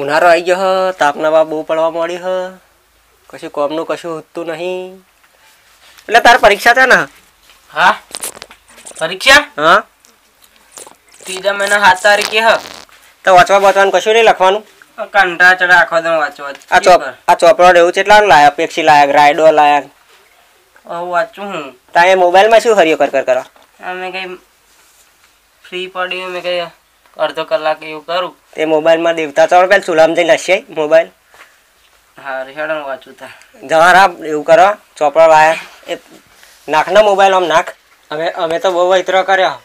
ઉનાળો આવી ગયો હ તાપના બા બહુ પડવા મળી હ. કશું કોમનું કશું હોતું નહીં. એટલે તારે પરીક્ષા છે ને? હા? પરીક્ષા? હા. ત્રીજા મહિના સાત તારીખે હ. તો વાંચવા વાંચવાનું કશું નહીં લખવાનું? કંટા ચડા આખો દમ વાંચવા. આ ચોપ આ ચોપડો એવું એટલા લાયા પેપ્સી લાયા રાયડો લાયા. હવે વાંચું હું. તારે મોબાઈલમાં શું હરિયો કર કર કરો? અમે કઈ ફ્રી પડ્યું મેં કઈ અડધો કલાક એવું કરું. તે મોબાઈલમાં દેવતા ચોળ પેલા ચૂલામાં જઈને હશે મોબાઈલ. હા હેડો વાંચું તા. જવારા એવું કરો ચોપડા લાયા એ નાખના મોબાઈલ આમ નાખ. અમે અમે તો બહુ વૈતરો કર્યો.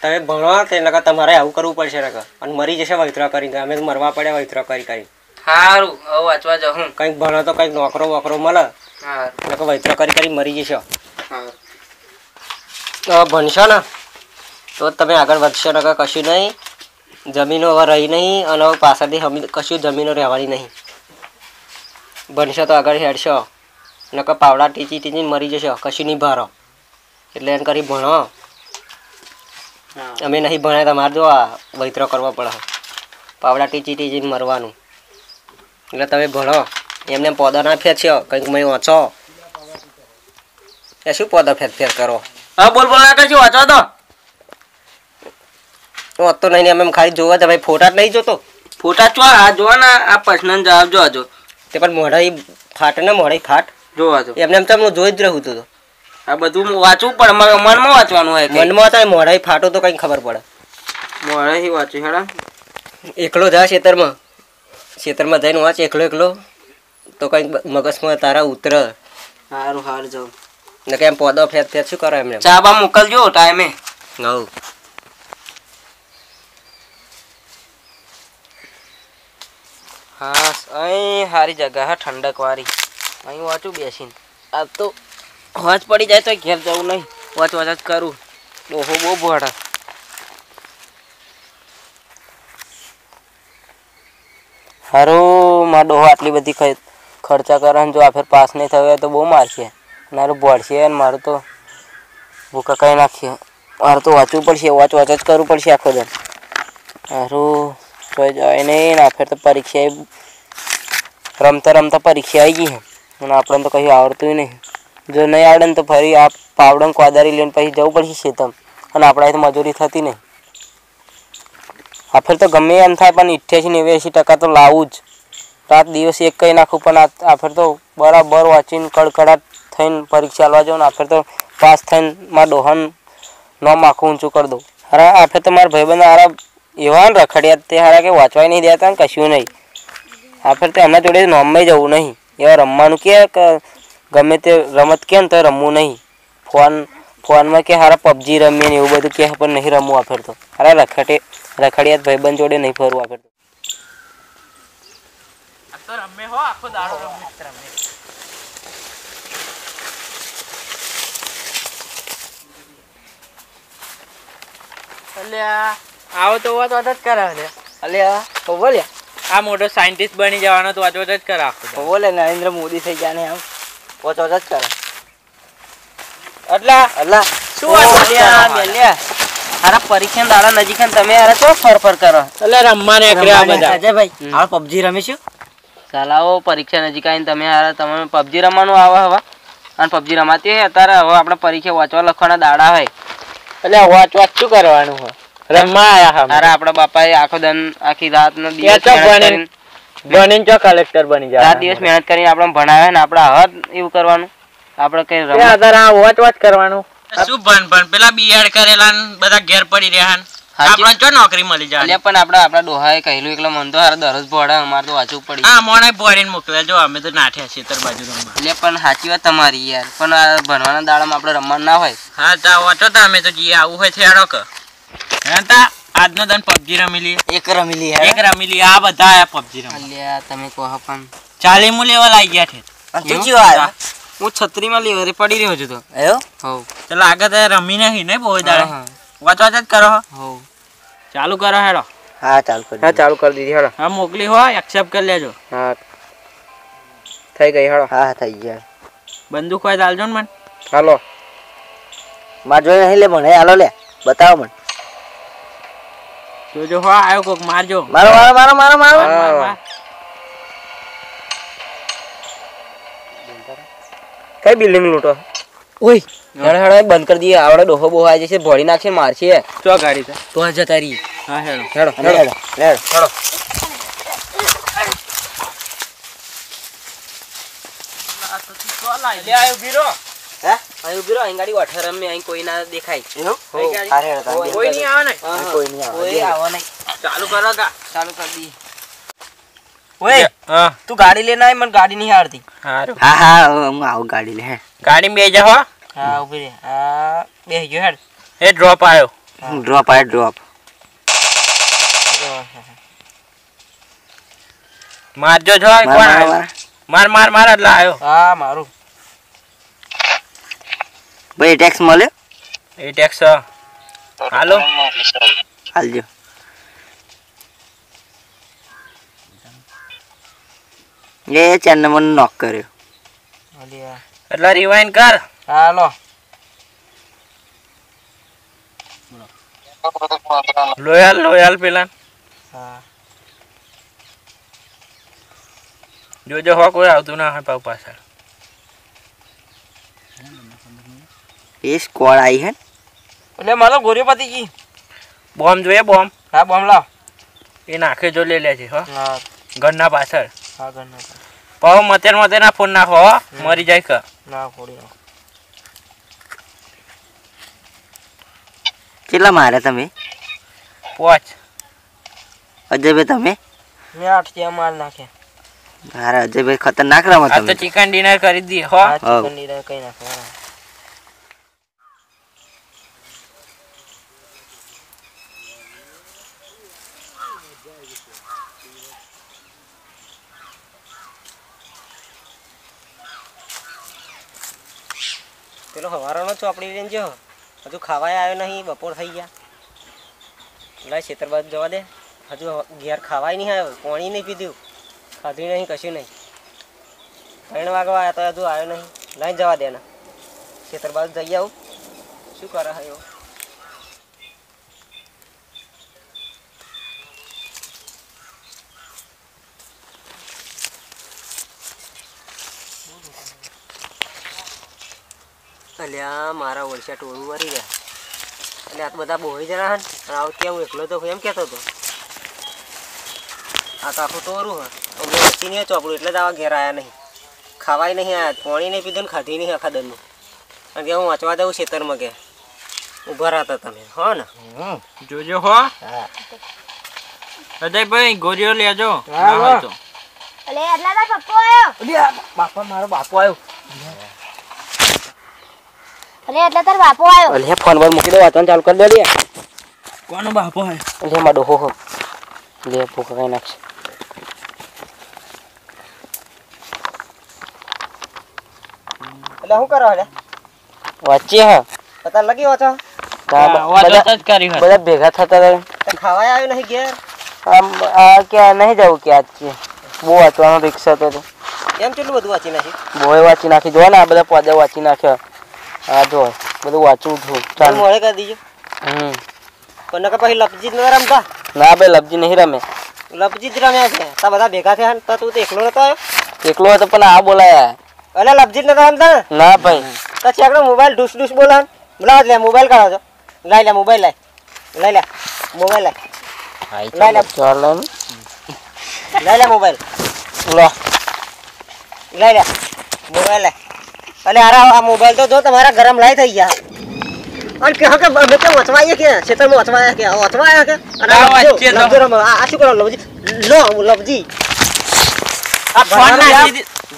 તમે ભણો તે નકર તમારે આવું કરવું પડશે નકર. અને મરી જશે વૈતરો કરીને. અમે તો મરવા પડ્યા વૈતરો કરી કરી. સારું હવે વાંચવા જાઉં કંઈક ભણો તો કંઈક નોકરો વોકરો મળે. હા નકર વૈતરો કરી કરી મરી જશો. હા તો ભણશો ને? તો તમે આગળ વધશો નકર કશું નહીં. જમીનો હવે રહી નહીં અને હવે પાછળથી કશું જમીનો રહેવાની નહીં. ભણશો તો આગળ હેડશો. નકર પાવડા ટીચી ટીચી મરી જશો. કશું નહીં ભરો. એટલે એમ કરી ભણો. અમે નહીં ભણ્યા તમારે જો આ વૈતરો કરવો પડે. પાવડા ટીચી ટીચી મરવાનું. એટલે તમે ભણો. એમને પોદા ના ફેંચ્યો કંઈક મેં વાંચો. એ શું પોદા ફેંક ફેંક કરો? હા બોલ બોલ ના કશું વાંચો તો? વાંચતો નહીં અમે એમ એમ ખાલી જોવા તમે ફોટા જ નહીં જોતો. ફોટા ચો આ જો ને આ પર્સનલ જવાબ જો જો. તે પણ મોઢાઈ ફાટ ને મોઢાઈ ફાટ. જોવા જો. એમને એમ તો હું જોઈ જ રહું તું તો. આ બધું વાંચવું પણ મનમાં વાંચવાનું હોય મનમાં વાંચાય મોઢાઈ ફાટો તો કંઈ ખબર પડે. મોઢાઈ વાંચ્યું હેડા. એકલો જા ખેતરમાં. ખેતરમાં જઈને વાંચ એકલો એકલો. તો કંઈક મગજમાં તારા ઉતર. સારું હાર જાઉં. ને કેમ પોદો ફેર ફેર શું કરો એમને? ચા બા મોકલજો ટાઈમે. હવ. હા અહીં સારી જગ્યા હા, ઠંડક વાળી. અહીં વાંચું બેસીને. આ તો વાંચ પડી જાય તો ઘેર જવું નહીં. વાંચ વાંચ જ કરું. ઓહો, બહુ ભોળા. હારો, મારો ડોહો આટલી બધી ખર્ચા કરે જો આ ફેર પાસ નહીં થયો તો બહુ મારશે. મારું ભોળશે ને મારું તો ભૂકા કઈ નાખીએ. મારે તો વાંચવું પડશે, વાંચ વાંચ જ કરવું પડશે આખો દર હારું જોઈ જાય નહીં ને આ ફેર તો પરીક્ષા રમતા રમતા પરીક્ષા આવી ગઈ અને આપણને તો કશું આવડતું નહીં. જો નહીં આવડે ને તો ફરી આ પાવડંગ કોદારી લઈને પછી જવું પડશે ખેતમ અને આપણા તો મજૂરી થતી નહીં. આ ફેર તો ગમે એમ થાય પણ અઠ્યાસી નેવ્યાસી ટકા તો લાવું જ. રાત દિવસ એક કહી નાખું પણ આ આ ફેર તો બરાબર વાંચીને કડકડાટ થઈને પરીક્ષા આલવા જાઉં ને આ ફેર તો પાસ થઈને મારા ડોહન નોમ આખું ઊંચું કરી દઉં. અરે આ ફેર તો મારા ભાઈબંધ હારા એવા રખડ્યા તે હારા કે વાંચવાય નહીં દેતા કશું નહીં. આ ફેર તો એમના જોડે નોમમાં જવું નહીં. એવા રમવાનું કે ગમે તે રમત કે તો રમવું નહીં. ફોન, ફોનમાં કે હારા પબજી રમીએ ને એવું બધું કે, પણ નહીં રમવું આ ફેર હારા રખડે રખડિયાત ભાઈબંધ જોડે નહીં ફરવું આ ફેર અલ્યા. આવો તો વાત વાત જ કરાવે છે અલ્યા તો બોલ્યા આ મોટો સાયન્ટિસ્ટ બની જવાનો તો વાત વાત જ કરે તો. બોલે નરેન્દ્ર મોદી થઈ ગયા ને આમ. પોચ જ કરે અટલા. એટલે શું વાત? અલ્યા, મેલ્યા. પરીક્ષા દાડા નજીક તમે ફર ફર કરો? એટલે રમવા નીકળ્યા બધા. અજયભાઈ આ પબજી રમીશું ચાલાઓ પરીક્ષા નજીક આવીને તમે હારા તમે પબજી રમવાનું આવે હવે. અને પબજી રમાતી હોય અત્યારે હવે આપણે પરીક્ષા વાંચવા લખવાના દાડા હોય. એટલે વાંચવા વાંચ શું કરવાનું હોય? રમવા આયા હા હારા બાપા એ આખો દન આખી રાત નો દિવસ ભણીને- ચો કલેક્ટર બની જાય રાત દિવસ મહેનત કરીને આપણે ભણાવે ને આપણે હદ એવું કરવાનું. આપણે કઈ રમ અત્યારે આ વાંચ વાંચ કરવાનું. શું ભણ ભણ? પેલા બીએડ કરેલા બધા ઘેર પડી રહ્યા ને. ચો નોકરી મળી જાય? પણ આપડા આપડા ડોહાએ કહેલું એકલો મન તો હારે દરરોજ ભોળે અમારે તો વાંચવું પડી. હા મોણે જો અમે તો નાઠ્યા ખેતર બાજુ રમવા. એટલે પણ સાચી વાત તમારી યાર. પણ આ ભણવાના દાડામાં આપણે રમવાનું ના હોય. હા તા વાંચો તા અમે તો જઈએ. આવું હોય થેડો કે. હા આજનો દન પબજી રમી એક રમી એક રમી આ બધા આ પબજી રમવા. અલ્યા તમે કહો પણ. ચાલીમું લેવલ આવી ગયા છે. તું ચિયો આવ્યો? હું. છત્રીમાં લેવરે પડી રહ્યો છું તો. એયો હો તો આગળ તો રમી નહીં ને બોય દાડે હા, વાંચ વાંચ કરો હો. ચાલુ કરો હેડો. હા ચાલુ કરી હા ચાલુ કરી દીધી હેડો. હા મોકલી હોય એક્સેપ્ટ કરી લેજો. હા. થઈ ગઈ હેડો. હા થઈ ગયા. બંદૂક હોય તો આલજો ને મને. હાલો. માર જોઈ નહીં લે મને હાલો લે. બતાવો મને. જોજો હો આવ્યો કોક મારજો. મારો મારો મારો મારો મારો. કઈ બિલ્ડિંગ લૂંટો? ઓય. હળ હળ બંધ કરી દઈએ. આવડે ડોહો બોહો આવી જશે ભોળી નાખશે મારશે. ચો ગાડી તો જતા રહી હા હેડો. હેડો હેડો. હેડો હેડો. લે આયો ગીરો અહીં ઊભી રહો અહીં ગાડી વાઠે રમે અહીં કોઈ ના દેખાય. કોઈ- નહીં આવે ને. કોઈ નહીં આવે. કોઈ આવો નહીં. ચાલુ કરો કા ચાલુ કરી દઈએ. ઓય તું ગાડી લઈને આય મને ગાડી નહીં હારતી. હા હા હું આવું ગાડી લે ગાડી બે જા હો. હા ઊભી રે બે ગયો હેડ. એ ડ્રોપ આવ્યો ડ્રોપ આવ્યો ડ્રોપ મારજો છો કોણ માર માર. માર એટલે આવ્યો હા મારું. ભાઈ ટેક્સ મળ્યો એ ટેક્સ હાલો હાલજો એ ચાર નંબર નોક કર્યો અલ્યા. એટલે રિવાઇન્ડ કર હાલો લોયલ લોયલ પેલા હા જોજો હો કોઈ આવતું ના હોય પાછું પાછળ એ સ્કોડ આવી હે એટલે મારો ગોરીઓ પતી ગઈ બોમ્બ જોઈએ બોમ્બ હા બોમ્બ લાવ. એ નાખે જો લઈ લે છે હા. ઘરના પાછળ. હા ઘરના પાછો મતેર મતેર ના ફોન નાખો હો. મરી જાય કે. ના ફોડી નાખ. કેટલા મારે તમે? પોચ. અજયભાઈ તમે? મેં આઠ ત્યાં માલ નાખ્યા મારા અજયભાઈ ખતરનાક રમત આ તો ચિકન ડિનર કરી દઈએ હો. ચિકન ડિનર કઈ નાખ્યા પેલો હવારાનો ચોપડી લઈને જો હજુ ખાવાય આવ્યો નહીં, બપોર થઈ ગયા. લાય ખેતર બાજુ જવા દે. હજુ ઘેર ખાવાય નહીં આવ્યો, પાણી નહીં પીધું. ખાધું નહીં, કશું નહીં. ત્રણ વાગવા આવ્યા તો હજુ આવ્યો નહીં. લઈ જવા દેના ખેતર બાજુ જઈ આવું. શું કરે એવો? અલ્યા મારા ઓળશા ટોળું વરી ગયા એટલે આ તો બધા બોહી જણા હન અને આવું ત્યાં હું એકલો તો એમ કહેતો હતો. આ તો આખું ટોરું હે. અમને વચ્ચી નહીં ચોપડું એટલે જ આવા ઘેર આવ્યા નહીં. ખાવાય નહીં આવ્યા પાણી નહીં પીધું ને ખાધી નહીં આખા દરનું કારણ કે હું વાંચવા દઉં ખેતરમાં કે ઊભા રહેતા તમે. હો ને. જોજો હો. હા. અજયભાઈ ગોરીઓ લેજો. બાપા મારો બાપો આવ્યો અલે એટલા તાર બાપો આવ્યો અલ્યા ફોન પર મૂકી દો વાંચવાનું ચાલુ કરી દો લે. કોનો બાપો હે? અલ્યા માં ડોહો હો. લે ભૂખા કઈ નાખશે. એટલે શું કરો એટલે વાંચીએ હા. અત્યારે લગી વાંચો બધા વાતો જ કરી હે. બધા ભેગા થતા હતા. તો ખાવાય આવ્યો નહીં ઘેર? આમ આ ક્યાં નહીં જવું કે આજ કે બહુ વાંચવાનો રિક્ષા હતો તો. એમ કેટલું બધું વાંચી નાખી બોય વાંચી નાખી જો ને આ બધા પોદે વાંચી નાખ્યા. આ જો બધું વાંચવું છું. ચાલ. મોડે કરી દીજો. હમ. પણ નકર પછી લપજી ન રમતા? ના ભાઈ લપજી નહીં રમે. લપજી જ રમ્યા છે. તા બધા ભેગા થયા ને તો તું એકલો નતો આવ્યો? એકલો હતો પણ આ બોલાયા. અલે લપજી જ રમતા ના? ભાઈ. તો છેકડો મોબાઈલ ડૂસ ડુસ બોલા બોલાવ લે મોબાઈલ કાઢો છો. લઈ લે મોબાઈલ લાય લઈ લે મોબાઈલ લઈ. લે. ચાલ લઈ લે મોબાઈલ. લો. લઈ લે મોબાઈલ લાય અલે અરે આ મોબાઈલ તો જો તમારા ગરમ લાઈ થઈ ગયા. અને કે હકે અમે કે વચવાઈએ કે ખેતરમાં વચવાયા કે વચવાયા કે? અને આ શું કરો લવજી? લો લવજી. આ ફોન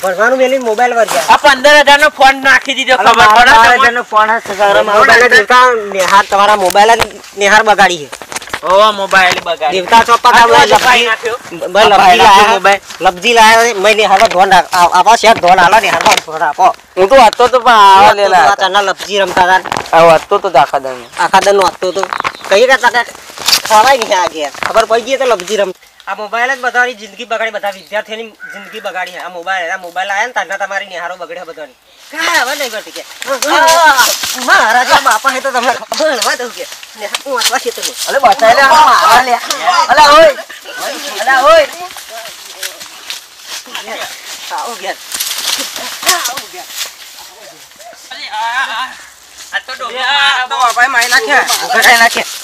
ભણવાનું મેલી મોબાઈલ પર ગયા. આ પંદર હજાર નો ફોન નાખી દીધો. ખબર પડે તમને? મોબાઈલ દેવતા નિહાર તમારા મોબાઈલ નિહાર બગાડી છે. ઓ મોબાઈલ બગાડી દેવતા ચોપા આ કામ તો લપજી નાખ્યો. ભાઈ લપજી લાયા. લપજી લાયા મેં ધોન આપા શેઠ ધોન આલો નિહાર ધોન આપો. હું તો હતો તો પણ આવા લેલા લપજી રમતા વાંચતો તો આખા દન વાંચતો હતો કઈ રહ્યા તા. કે ખવાય નહીં આ ઘેર. ખબર પડી ગઈ તો લપજી રમ આ મોબાઈલ જ બધાની જિંદગી બગાડી બધા વિદ્યાર્થીઓની જિંદગી બગાડી આ મોબાઈલ આ મોબાઈલ આવ્યા ને તારના તમારી નિહારો બગડ્યા બધાની. કાંઈ હવે નહીં કરતી કે. મારા જેવા બાપા હે તો તમને ભણવા દઉં કે. હું વાંચવા છે તો અલે બચાઈ લે મારા લે અલે ઓય. અલે ઓય. આવું ઘેર. આવું ઘેર આ, આ, આ. આ તો ડોબલો મારા બહુ. ભાઈ મારી નાખ્યા નાખ્યા.